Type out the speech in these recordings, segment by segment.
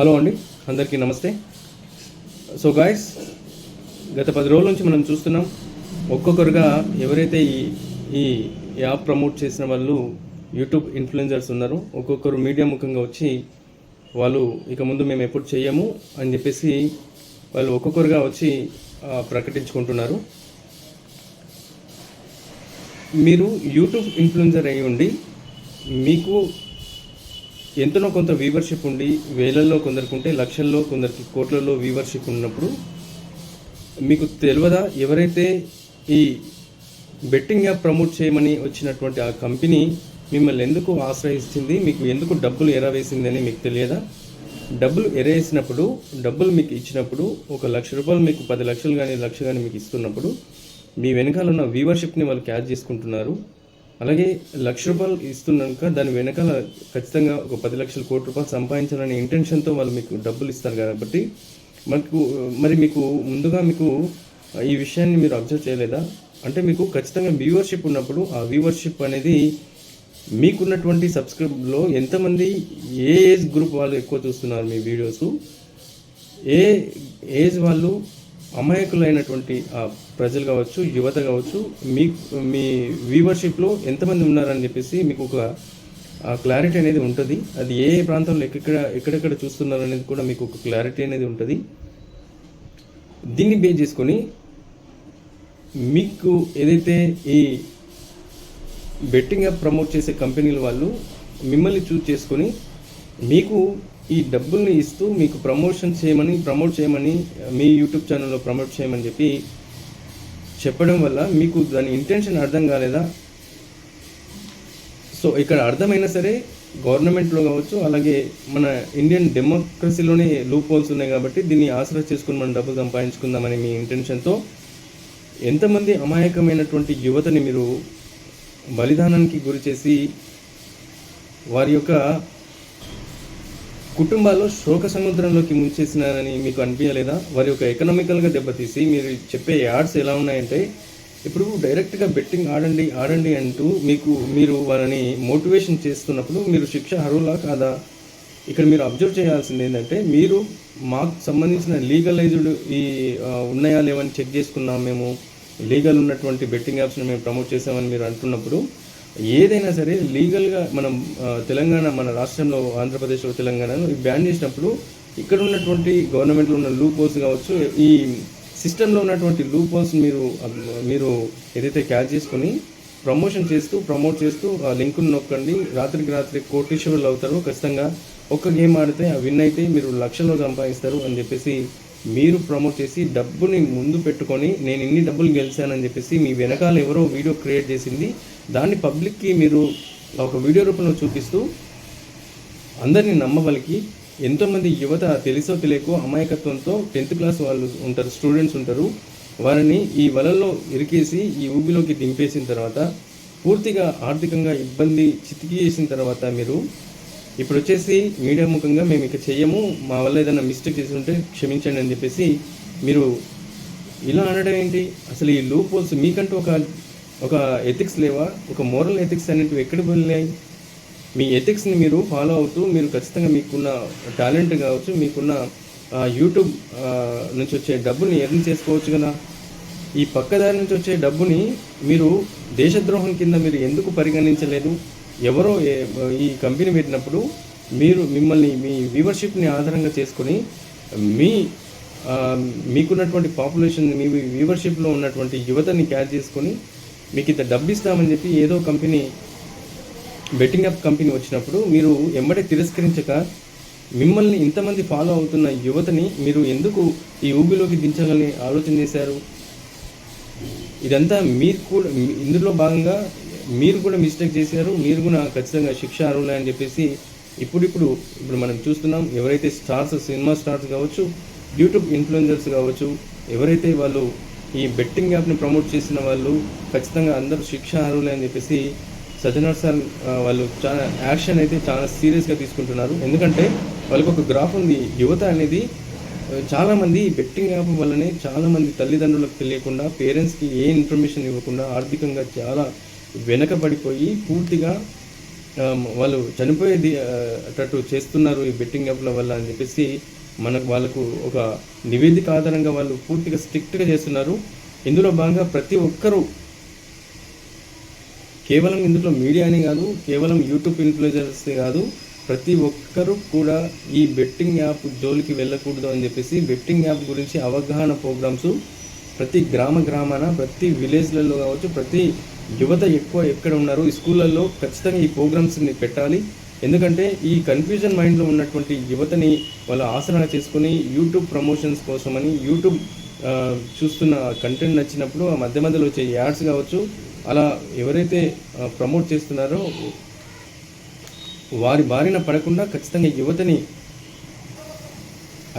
Hello అండి అందరికీ నమస్తే. సో గాయస్ గత పది రోజుల నుంచి మనం చూస్తున్నాం ఒక్కొక్కరుగా ఎవరైతే ఈ ఈ యాప్ ప్రమోట్ చేసిన వాళ్ళు యూట్యూబ్ ఇన్ఫ్లుయెన్సర్స్ ఉన్నారో ఒక్కొక్కరు మీడియా ముఖంగా వచ్చి వాళ్ళు ఇక ముందు మేము ఎప్పుడు చేయము అని చెప్పేసి వాళ్ళు ఒక్కొక్కరుగా వచ్చి ప్రకటించుకుంటున్నారు. మీరు యూట్యూబ్ ఇన్ఫ్లుయెన్సర్ అయ్యి ఉండి మీకు ఎంతనో కొంత వ్యూవర్షిప్ ఉండి వేలల్లో కొందరికి ఉంటే లక్షల్లో కొందరికి కోట్లలో వ్యూవర్షిప్ ఉన్నప్పుడు మీకు తెలియదా ఎవరైతే ఈ బెట్టింగ్ యాప్ ప్రమోట్ చేయమని వచ్చినటువంటి ఆ కంపెనీ మిమ్మల్ని ఎందుకు ఆశ్రయిస్తుంది? మీకు ఎందుకు డబ్బులు ఎరవేసిందని మీకు తెలియదా? డబ్బులు ఎరేసినప్పుడు డబ్బులు మీకు ఇచ్చినప్పుడు ఒక లక్ష రూపాయలు మీకు పది లక్షలు కానీ లక్ష కానీ మీకు ఇస్తున్నప్పుడు మీ వెనకాల ఉన్న వ్యూవర్షిప్ని వాళ్ళు క్యాచ్ చేసుకుంటున్నారు. అలాగే లక్ష రూపాయలు ఇస్తున్నాక దాని వెనకాల ఖచ్చితంగా ఒక పది లక్షల కోటి రూపాయలు సంపాదించాలనే ఇంటెన్షన్తో వాళ్ళు మీకు డబ్బులు ఇస్తారు కాబట్టి మనకు మరి మీకు ముందుగా మీకు ఈ విషయాన్ని మీరు అబ్జర్వ్ చేయలేదా? అంటే మీకు ఖచ్చితంగా వ్యూవర్షిప్ ఉన్నప్పుడు ఆ వ్యూవర్షిప్ అనేది మీకున్నటువంటి సబ్స్క్రైబ్లో ఎంతమంది ఏ ఏజ్ గ్రూప్ వాళ్ళు ఎక్కువ చూస్తున్నారు మీ వీడియోస్? ఏ ఏజ్ వాళ్ళు అమాయకులైనటువంటి ఆ ప్రజలు కావచ్చు యువత కావచ్చు మీ మీ వ్యూవర్షిప్లో ఎంతమంది ఉన్నారని చెప్పేసి మీకు ఒక క్లారిటీ అనేది ఉంటుంది. అది ఏ ఏ ప్రాంతంలో ఎక్కడ ఎక్కడెక్కడ చూస్తున్నారు అనేది కూడా మీకు ఒక క్లారిటీ అనేది ఉంటుంది. దీన్ని బేస్ చేసుకొని మీకు ఏదైతే ఈ బెట్టింగ్ యాప్ ప్రమోట్ చేసే కంపెనీల వాళ్ళు మిమ్మల్ని చూస్ చేసుకొని మీకు ఈ డబ్బుల్ని ఇస్తూ మీకు ప్రమోషన్ చేయమని ప్రమోట్ చేయమని మీ యూట్యూబ్ ఛానల్లో ప్రమోట్ చేయమని చెప్పి చెప్పడం వల్ల మీకు దాని ఇంటెన్షన్ అర్థం కాలేదా? సో ఇక్కడ అర్థమైనా సరే గవర్నమెంట్లో కావచ్చు అలాగే మన ఇండియన్ డెమోక్రసీలోనే లూప్ హోల్స్ ఉన్నాయి కాబట్టి దీన్ని ఆసరా చేసుకుని మనం డబ్బులు సంపాదించుకుందామని మీ ఇంటెన్షన్తో ఎంతమంది అమాయకమైనటువంటి యువతని మీరు బలిదానానికి గురి చేసి వారి యొక్క కుటుంబాల్లో శోక సముద్రంలోకి ముంచేసినారని మీకు అనిపించలేదా? వారి యొక్క ఎకనామికల్గా దెబ్బతీసి మీరు చెప్పే యాడ్స్ ఎలా ఉన్నాయంటే ఇప్పుడు డైరెక్ట్గా బెట్టింగ్ ఆడండి ఆడండి అంటూ మీకు మీరు వారిని మోటివేషన్ చేస్తున్నప్పుడు మీరు శిక్ష అర్హులా కాదా? ఇక్కడ మీరు అబ్జర్వ్ చేయాల్సింది ఏంటంటే మీరు మాకు సంబంధించిన లీగలైజ్డ్ ఈ ఉన్నాయా లేవని చెక్ చేసుకున్నాం మేము లీగల్ ఉన్నటువంటి బెట్టింగ్ యాప్స్ని మేము ప్రమోట్ చేసామని మీరు అంటున్నప్పుడు ఏదైనా సరే లీగల్గా మనం తెలంగాణ మన రాష్ట్రంలో ఆంధ్రప్రదేశ్లో తెలంగాణలో బ్యాన్ చేసినప్పుడు ఇక్కడ ఉన్నటువంటి గవర్నమెంట్లో ఉన్న లూప్ హోల్స్ కావచ్చు ఈ సిస్టంలో ఉన్నటువంటి లూప్ హోల్స్ మీరు మీరు ఏదైతే క్యాచ్ చేసుకొని ప్రమోషన్ చేస్తూ ప్రమోట్ చేస్తూ ఆ లింకును నొక్కండి. రాత్రికి రాత్రి కోటీశ్వరులు అవుతారు. ఖచ్చితంగా ఒక్క గేమ్ ఆడితే ఆ విన్ అయితే మీరు లక్షల్లో సంపాదిస్తారు అని చెప్పేసి మీరు ప్రమోట్ చేసి డబ్బుని ముందు పెట్టుకొని నేను ఇన్ని డబ్బులు గెలిచానని చెప్పేసి మీ వెనకాల ఎవరో వీడియో క్రియేట్ చేసింది. దాన్ని పబ్లిక్కి మీరు ఒక వీడియో రూపంలో చూపిస్తూ అందరినీ నమ్మవలికి. ఎంతోమంది యువత తెలుసో తెలియకో అమాయకత్వంతో టెన్త్ క్లాస్ వాళ్ళు ఉంటారు స్టూడెంట్స్ ఉంటారు. వారిని ఈ వలల్లో ఇరికేసి ఈ ఊబిలోకి దింపేసిన తర్వాత పూర్తిగా ఆర్థికంగా ఇబ్బంది చితికి చేసిన తర్వాత మీరు ఇప్పుడు వచ్చేసి మీడియా ముఖంగా మేము ఇక చెయ్యము మా వల్ల ఏదైనా మిస్టేక్ చేసి ఉంటే క్షమించండి అని చెప్పేసి మీరు ఇలా అనడం ఏంటి? అసలు ఈ లూప్ హోల్స్ మీకంటూ ఒక ఒక ఎథిక్స్ లేవా? ఒక మోరల్ ఎథిక్స్ అనేటివి ఎక్కడికి వెళ్ళాయి మీ ఎథిక్స్ని మీరు ఫాలో అవుతూ మీరు ఖచ్చితంగా మీకున్న టాలెంట్ కావచ్చు మీకున్న యూట్యూబ్ నుంచి వచ్చే డబ్బుని ఎర్న్ చేసుకోవచ్చు కదా? ఈ పక్కదారి నుంచి వచ్చే డబ్బుని మీరు దేశద్రోహం కింద మీరు ఎందుకు పరిగణించలేదు? ఎవరో ఈ కంపెనీ పెట్టినప్పుడు మీరు మిమ్మల్ని మీ వ్యూవర్షిప్ని ఆధారంగా చేసుకొని మీ మీకున్నటువంటి పాపులేషన్ మీ వ్యూవర్షిప్లో ఉన్నటువంటి యువతని క్యాచ్ చేసుకొని మీకు ఇంత డబ్బు ఇస్తామని చెప్పి ఏదో కంపెనీ బెట్టింగ్ అప్ కంపెనీ వచ్చినప్పుడు మీరు ఎంబడే తిరస్కరించక మిమ్మల్ని ఇంతమంది ఫాలో అవుతున్న యువతని మీరు ఎందుకు ఈ ఊబిలోకి దించాలని ఆలోచన చేశారు? ఇదంతా మీరు కూడా ఇందులో భాగంగా మీరు కూడా మిస్టేక్ చేశారు మీరు కూడా ఖచ్చితంగా శిక్ష అర్హులే అని చెప్పేసి ఇప్పుడిప్పుడు ఇప్పుడు మనం చూస్తున్నాం. ఎవరైతే స్టార్స్ సినిమా స్టార్స్ కావచ్చు యూట్యూబ్ ఇన్ఫ్లుయెన్సర్స్ కావచ్చు ఎవరైతే వాళ్ళు ఈ బెట్టింగ్ యాప్ని ప్రమోట్ చేసిన వాళ్ళు ఖచ్చితంగా అందరూ శిక్ష అర్హులే అని చెప్పేసి సజ్జనార్ సార్ వాళ్ళు చాలా యాక్షన్ అయితే చాలా సీరియస్గా తీసుకుంటున్నారు. ఎందుకంటే వాళ్ళకి ఒక గ్రాఫ్ ఉంది. యువత అనేది చాలామంది ఈ బెట్టింగ్ యాప్ వల్లనే చాలామంది తల్లిదండ్రులకు తెలియకుండా పేరెంట్స్కి ఏ ఇన్ఫర్మేషన్ ఇవ్వకుండా ఆర్థికంగా చాలా వెనకబడిపోయి పూర్తిగా వాళ్ళు చనిపోయేది ఆ, చేస్తున్నారు ఈ బెట్టింగ్ యాప్ల వల్ల అని చెప్పేసి మనకు వాళ్ళకు ఒక నివేదిక ఆధారంగా వాళ్ళు పూర్తిగా స్ట్రిక్ట్గా చేస్తున్నారు. ఇందులో భాగంగా ప్రతి ఒక్కరూ కేవలం ఇందులో మీడియానే కాదు కేవలం యూట్యూబ్ ఇన్ఫ్లుయెన్సర్స్ కాదు ప్రతి ఒక్కరూ కూడా ఈ బెట్టింగ్ యాప్ జోలికి వెళ్ళకూడదు అని చెప్పేసి బెట్టింగ్ యాప్ గురించి అవగాహన ప్రోగ్రామ్స్ ప్రతి గ్రామ గ్రామాన ప్రతి విలేజ్లలో కావచ్చు ప్రతి యువత ఎక్కువ ఎక్కడ ఉన్నారు ఈ స్కూళ్ళల్లో ఖచ్చితంగా ఈ ప్రోగ్రామ్స్ని పెట్టాలి. ఎందుకంటే ఈ కన్ఫ్యూజన్ మైండ్లో ఉన్నటువంటి యువతని వాళ్ళ ఆసరణ చేసుకుని యూట్యూబ్ ప్రమోషన్స్ కోసమని యూట్యూబ్ చూస్తున్న కంటెంట్ నచ్చినప్పుడు ఆ మధ్య మధ్యలో వచ్చే యాడ్స్ కావచ్చు అలా ఎవరైతే ప్రమోట్ చేస్తున్నారో వారి బారిన పడకుండా ఖచ్చితంగా యువతని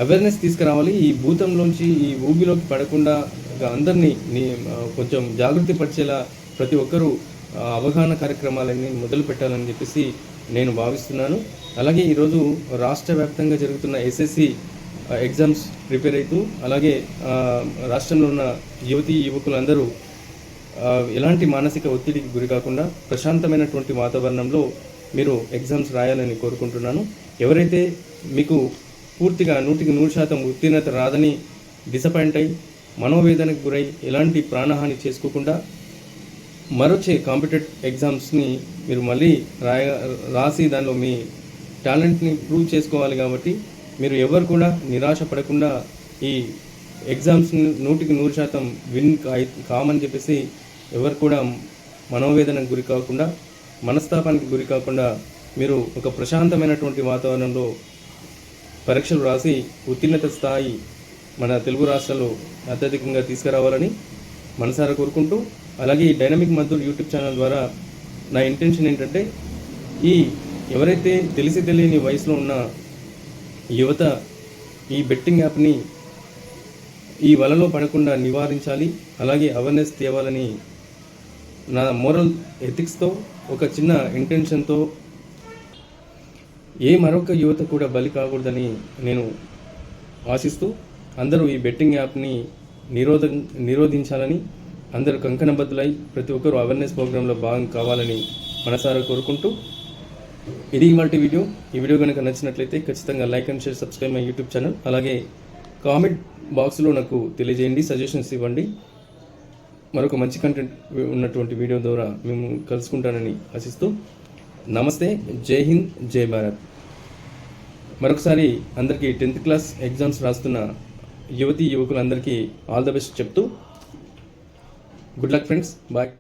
అవేర్నెస్ తీసుకురావాలి. ఈ భూతంలోంచి ఈ ఊబిలోకి పడకుండా అందరినీ కొంచెం జాగృతి పరిచేలా ప్రతి ఒక్కరూ అవగాహన కార్యక్రమాలన్నీ మొదలు పెట్టాలని చెప్పేసి నేను భావిస్తున్నాను. అలాగే ఈరోజు రాష్ట్ర వ్యాప్తంగా జరుగుతున్న ఎస్ఎస్సి ఎగ్జామ్స్ ప్రిపేర్ అవుతూ అలాగే రాష్ట్రంలో ఉన్న యువతీ యువకులందరూ ఎలాంటి మానసిక ఒత్తిడికి గురి కాకుండా ప్రశాంతమైనటువంటి వాతావరణంలో మీరు ఎగ్జామ్స్ రాయాలని కోరుకుంటున్నాను. ఎవరైతే మీకు పూర్తిగా నూటికి నూరు శాతం ఉత్తీర్ణత రాదని డిసప్పాయింట్ అయి మనోవేదనకు గురై ఎలాంటి ప్రాణహాని చేసుకోకుండా మరొచ్చే కాంపిటేటివ్ ఎగ్జామ్స్ని మీరు మళ్ళీ రాయ రాసి దానిలో మీ టాలెంట్ని ప్రూవ్ చేసుకోవాలి కాబట్టి మీరు ఎవరు కూడా నిరాశ పడకుండా ఈ ఎగ్జామ్స్ నూటికి నూరు శాతం విన్ కా- కామని చెప్పేసి ఎవరు కూడా మనోవేదనకు గురి కాకుండా మనస్తాపానికి గురి కాకుండా మీరు ఒక ప్రశాంతమైనటువంటి వాతావరణంలో పరీక్షలు రాసి ఉత్తీర్ణత స్థాయి మన తెలుగు రాష్ట్రాల్లో అత్యధికంగా తీసుకురావాలని మనసారా కోరుకుంటూ అలాగే ఈ డైనమిక్ మద్దూర్ యూట్యూబ్ ఛానల్ ద్వారా నా ఇంటెన్షన్ ఏంటంటే ఈ ఎవరైతే తెలిసి తెలియని వయసులో ఉన్న యువత ఈ బెట్టింగ్ యాప్ని ఈ వలలో పడకుండా నివారించాలి అలాగే అవేర్నెస్ తేవాలని నా మోరల్ ఎథిక్స్తో ఒక చిన్న ఇంటెన్షన్తో ఏ మరొక యువత కూడా బలి కాకూడదని నేను ఆశిస్తూ అందరూ ఈ బెట్టింగ్ యాప్ని నిరోధ నిరోధించాలని అందరూ కంకణబద్దులై ప్రతి ఒక్కరూ అవేర్నెస్ ప్రోగ్రాంలో భాగం కావాలని మనసారా కోరుకుంటూ ఇది ఇవాటి వీడియో. ఈ వీడియో కనుక నచ్చినట్లయితే ఖచ్చితంగా like and share subscribe my YouTube channel అలాగే కామెంట్ బాక్స్లో నాకు తెలియజేయండి సజెషన్స్ ఇవ్వండి. మరొక మంచి కంటెంట్ ఉన్నటువంటి వీడియో ద్వారా మేము కలుసుకుంటానని ఆశిస్తూ నమస్తే జై హింద్ జై భారత్. మరొకసారి అందరికీ టెన్త్ క్లాస్ ఎగ్జామ్స్ రాస్తున్న యువతి యువకులందరికీ ఆల్ ద బెస్ట్ చెప్తూ గుడ్ లక్ ఫ్రెండ్స్ బాయ్